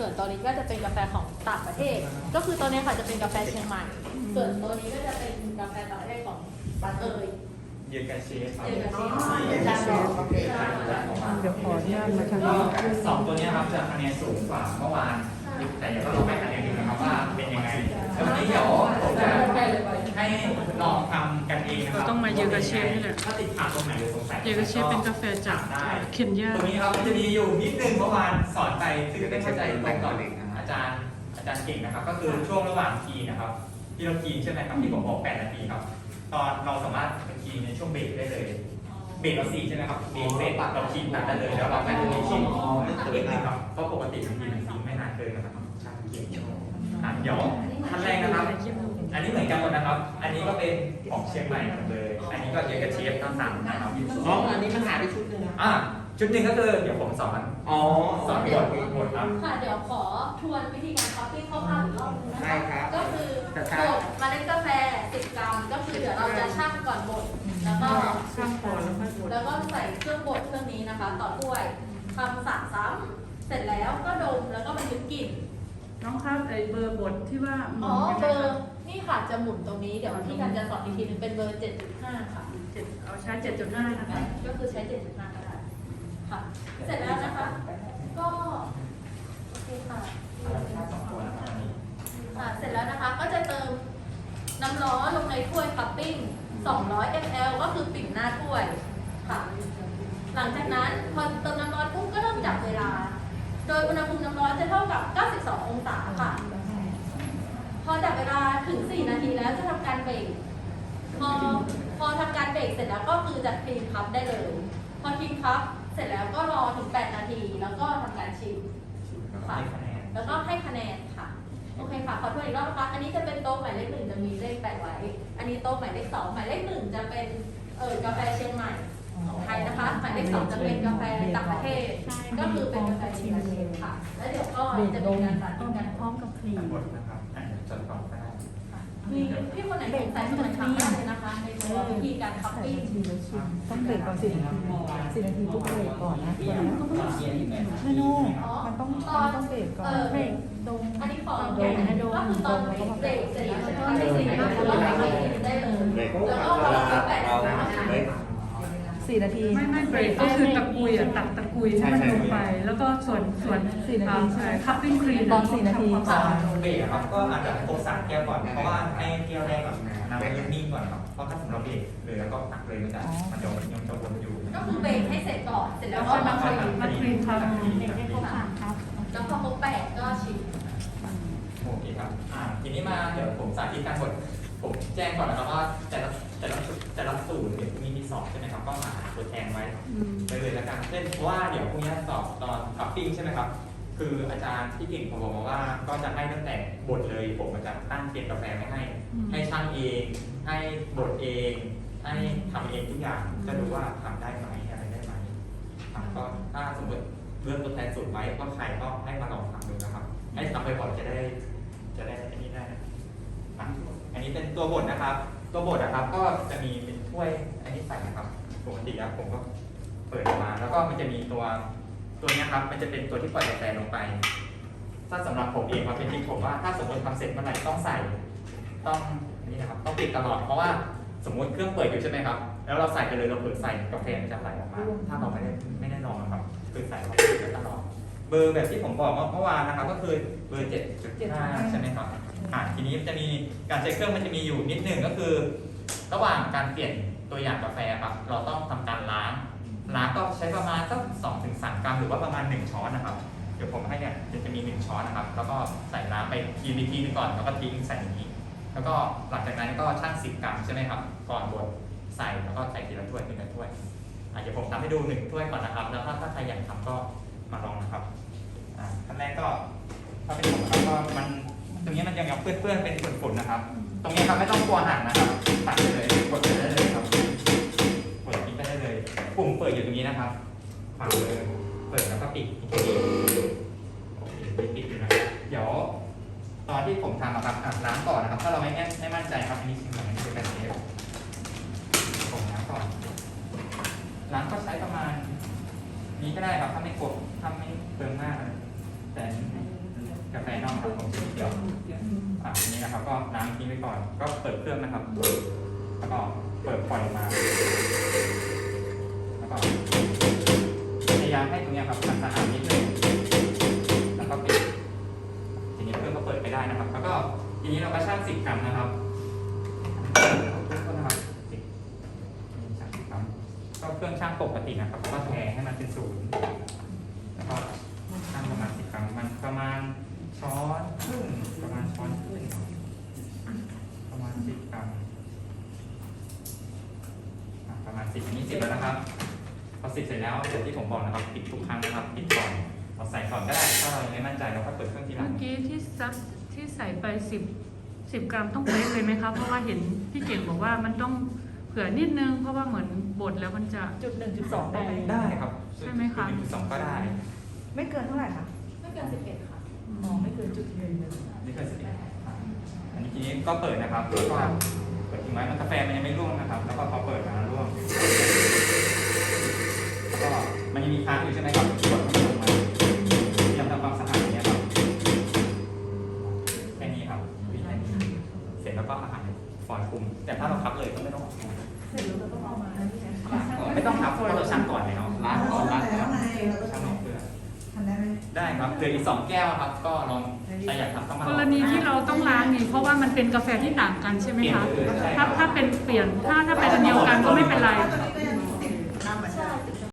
ส่วนตัวนี้ก็จะเป็นกาแฟของต่างประเทศ ก็คือตัวนี้ค่ะจะเป็นกาแฟเชียงใหม่ ส่วนตัวนี้ก็จะเป็นกาแฟต่างประเทศของบัตเอยเยกาเชฟครับเยกาเชฟจานดอกเดี๋ยวขออนุญาตมาทางนี้สองตัวเนี้ยครับจะคะแนนสูงกว่าเมื่อวาน แต่เดี๋ยวก็ลองให้คะแนนดูนะครับว่าเป็นยังไงแล้ววันนี้เดี๋ยวผมจะให้ลองทำกันเองนะครับเราต้องมาเยอกาเชฟนี่แหละถ้าติดขัดตรงไหนหรือสงสัยเยกาเชฟเป็นกาแฟจากได้เคนยาตรงนี้ครับมันจะมีอยู่นิดนึงเมื่อวานสอนไปซึ่งไม่เข้าใจตรงก่อนอาจารย์อาจารย์เก่งนะครับ ก็คือช่วงระหว่างทีนะครับที่เราทีใช่ไหมครับที่ผมบอก 8 นาทีครับ ตอนเราสามารถเป็นทีในช่วงเบรกได้เลย เบรกเราสี่ใช่ไหมครับ เบรกเสร็จเราทีตัดได้เลยแล้วเราก็จะมีทีนิดนึงครับเพราะปกติทีมันทีไม่นาน เกินนะครับใช่อะเดี๋ยวท่านแรกนะครับ อันนี้เหมือนกันหมดนะครับ อันนี้ก็เป็นของเชียงใหม่หมดเลย อันนี้ก็เยกระเชียบทั้งสามนะครับอ๋ออันนี้มันหายไปชุดหนึงนะอะชุดหนึ่งก็คือเดี๋ยวผมสอน อ๋อสอนหมดหมดครับ ค่ะเดี๋ยวขอทวนวิธีการคัพปิ้งคร่าวๆอีกรอบนึงนะใช่คะ ครับ ก็คือบดเมล็ดกาแฟ 10 กรัม ก็คือเดี๋ยวเราจะชั่งก่อนบดแล้วก็ข้างก่อนแล้วค่อยบดแล้วก็ใส่เครื่องบดเครื่องนี้นะคะ ต่อถ้วยทำสามซ้ำเสร็จแล้วก็ดมแล้วก็บันทึกกลิ่น น้องครับไอเบอร์บทที่ว่าหมุอ๋อนยังเบไงอครัร์นี่ค่ะจะหมุนตรงนี้เดี๋ยวพี่กันจะสอนอีกทีนึงเป็นเบอร์ 7.5 ค่ะ เจ็ดเอาใช้เจ็ดจุดห้านะคะ ก็คือใช้ 7.5ก็ได้ค่ะ เสร็จแล้วนะคะ ก็โอเคค่ะสองตัวนะครับอันนี้ค่ะเสร็จแล้วนะคะก็จะเติมน้ำร้อนลงในถ้วยคัพปิ้ง 200 ml ก็คือปิ่มหน้าถ้วยค่ะ หลังจากนั้นพอเติมน้ำร้อนปุ๊บก็เริ่มจับเวลา โดยอุณหภูมิน้ำร้อนจะเท่ากับ 92 องศาค่ะ พอจับเวลาถึง 4 นาทีแล้วจะทำการเบรกพอพอทำการเบรกเสร็จแล้วก็คือจะคลีนคัพได้เลย พอคลีนคัพเสร็จแล้วก็รอถึง 8 นาที แล้วก็ทำการชิมแล้วก็ให้คะแนนแล้วก็ให้คะแนนค่ะ โอเคค่ะ ขอทวนอีกรอบนะคะอันนี้จะเป็นโต๊ะหมายเลขหนึ่งจะมีเลขแปะไว้ อันนี้โต๊ะหมายเลขสองหมายเลขหนึ่งจะเป็นเออกาแฟเชียงใหม่ของ ไทยนะคะหมายเลขสองจะเป็นกาแฟต่างประเทศ ก็คือเป็นกาแฟเชียงใหม่ค่ะ แล้วเดี๋ยวก็จะมีการสาธิตกันพร้อมกับครีมทั้งหมดนะครับอะจดก่อนก็ได้มีพี่คนไหนสงสัยสงสัยถามได้เลยนะคะในตัววิธีการคัพปิ้งต้องเบรกก่อนสี่นาทีสี่นาทีปุ๊บเบรกก่อนนะไม่โน่มันต้องมันต้องเบรกก่อนเออเบรกตรงอันนี้ขอแก้นะโดก็คือตอนเบรกเสร็จแล้วก็ไม่สี่นาทีแล้วก็ทำให้กินได้เลยแล้วก็รอแปดนาที สี่นาที ไม่ไม่เบรกก็คือตะกุยอะตักตะกุยให้มันลงไป แล้วก็ส่วนส่วนสี่นาทีคัพปิ้งครีมตอนสี่นาทีตอนเบรกครับก็อาจจะครบสามแก้วก่อนเพราะว่าให้แก้วแรกก่อนน้ำมันนิ่งก่อนครับเพราะถ้าสมมติเราเบรกเลยแล้วก็ตักเลยมันจะมันจะยังจะวนอยู่ก็คือเบรกให้เสร็จก่อนเสร็จแล้วก็มาคลีนมาครีมครับแล้วพอครบแปดก็ชิมโอเคครับอ่าทีนี้มาเดี๋ยวผมสาธิตการกดผมแจ้งก่อนนะครับว่าแต่ละแต่ละแต่ละสูตร สอบใช่ไหมครับก็หาตัวแทนไว้ไปเลยแล้วกันเช่นเพราะว่าเดี๋ยวพรุ่งนี้สอบตอนคัพปิ้งใช่ไหมครับ คืออาจารย์ที่เก่งผมบอกมาว่า ก็จะให้ตั้งแต่บดเลยผมจะตั้งเกณฑ์กาแฟไว้ให้ ให้ช่างเอง ให้บดเอง ให้ทำเองทุกอย่างจะดูว่าทำได้ไหมอะไรได้ไหมครับก็ถ้าสมมติเลือกตัวแทนสูตรไว้ว่าใครก็ให้มาลองทำดูนะครับ ให้ทำไปบ่อยๆจะได้ จะได้อันนี้ได้อะอันนี้เป็นตัวบดนะครับ ตัวบดนะครับก็จะมีเป็น ถ้วยอันนี้ใส่นะครับปกติแล้วผมก็เปิดออกมา แล้วก็มันจะมีตัวตัวเนี้ยครับ มันจะเป็นตัวที่ปล่อยกาแฟลงไป ถ้าสำหรับผมเองครับเป็นที่ผมว่าถ้าสมมติทำเสร็จเมื่อไหร่ต้องใส่ ต้องอันนี้นะครับต้องปิดตลอดเพราะว่าสมมติเครื่องเปิดอยู่ใช่ไหมครับ แล้วเราใส่ไปเลยเราเปิดใส่กาแฟมันจะไหลออกมา ถ้าเราไม่ได้ไม่ได้ลองนะครับคือใส่เราเปิดไว้ตลอดเบอร์แบบที่ผมบอกเมื่อวานนะครับก็คือเบอร์7.5ใช่ไหมครับอ่าทีนี้จะมีการใช้เครื่องมันจะมีอยู่นิดหนึ่งก็คือ ระหว่างการเปลี่ยนตัวอย่างกาแฟครับ เราต้องทำการล้างล้างก็ใช้ประมาณสักสองถึงสามกรัมหรือว่าประมาณ1ช้อนนะครับ เดี๋ยวผมให้เนี่ยจะจะมี1ช้อนนะครับ แล้วก็ใส่น้ำไปทีวิธีนึงก่อนแล้วก็ทิ้งใส่อย่างนี้ แล้วก็หลังจากนั้นก็ชั่ง10กรัมใช่ไหมครับก่อนบดใส่แล้วก็ใส่ทีละถ้วยทีละถ้วยอะเดี๋ยวผมทำให้ดูหนึ่งถ้วยก่อนนะครับ แล้วถ้าถ้าใครอยากทำก็มาลองนะครับอ่าขั้นแรกก็ถ้าเป็นผมครับก็มันตรงนี้มันยังยังเปื้อนๆเป็นฝุ่นๆนะครับ ตรงนี้ครับไม่ต้องกลัวหักนะ ขวามือเปิดแล้วก็ปิดอีกทีโอเคปิดอยู่นะครับเดี๋ยวตอนที่ผมทำนะครับอะล้างก่อนนะครับ ถ้าเราไม่แน่ไม่มั่นใจครับอันนี้ชิมหน่อยเป็นการเทสผมล้างก่อนล้างก็ใช้ประมาณ นี้ก็ได้ครับถ้าไม่กดถ้าไม่เติมมากนะแต่อนครับผมสีเขียวอะนี้นะครับ ก็ล้างทิ้งไว้ก่อน ก็เปิดเครื่องนะครับแล้วก็เปิดปล่อยมาแล้วก็ามให้ตรงนี้ครับมันสะอาดนิดนึงแล้วก็ปิดทีนี้เครื่องก็เปิดไปได้นะครับ แล้วก็ทีนี้เราก็ชั่งสิบกรัมนะครับทุกคนนะครับสิบชั่งสิบกรัมก็เครื่องชั่งปกตินะครับก็แทให้มันเป็นศูนย์แล้วก็ชั่งประมาณสิบกรัมมันประมาณช้อนครึ่งประมาณช้อนครึ่งประมาณสิบกรัมประมาณสิบนี้สิบแล้วนะครับ พอสิบเสร็จแล้วอย่างที่ผมบอกนะครับปิดทุกครั้งนะครับปิดก่อนเราใส่ก่อนก็ได้ถ้าเรายังไม่มั่นใจเราก็เปิดเครื่องทีหลัเมื่งอกี้ที่ซักที่ใส่ไปสิบสิบกรัมต้องเป๊ะเลยไหมคะ เพราะว่าเห็นพี่เก่งบอกว่ามันต้องเผื่อนิดนึง เพราะว่าเหมือนบดแล้วมันจะ จุดหนึ่งจุดสองได้ไหมได้ครับใช่ไหมคะ หนึ่งถึงสองก็ได้ไม่เกินเท่าไหร่คะไม่เกินสิบเอ็ดค่ะอ๋อไม่เกินจุดหนึ่งนี่คือสิบเอ็ดอะอันนี้ทีนี้ก็เปิดนะครับแล้วก็เปิดทิ้งไว้มันกาแฟมันยังไม่ร่วงนะครับ แล้วก็พอเปิดมาร่วงแล้ว ก็มันยังมีค้างอยู่ใช่ไหมครับกดให้มันลงมาเตรียมทำความสะอาดอย่างเงี้ยครับแค่นี้ครับวิธีนี้เสร็จแล้วก็อาหารฟอยล์คลุม แต่ถ้าเราคับเลยก็ไม่ต้องออกมาเสร็จแล้วเราต้องเอามาที่ไหนไม่ต้องครับเพราะเราชั่งก่อนเลยเนาะล้างก่อนล้างก่อนเราชั่งออกเพื่อทำได้ไหมได้ครับเหลืออีกสองแก้วครับ ก็ลองใครอยากทำก็มากรณีที่เราต้องล้างนี่เพราะว่ามันเป็นกาแฟที่ต่างกันใช่ไหมคะ ถ้าถ้าเป็นเปลี่ยนถ้าถ้าเป็นอันเดียวกันก็ไม่เป็นไรตอนนี้ก็ยัง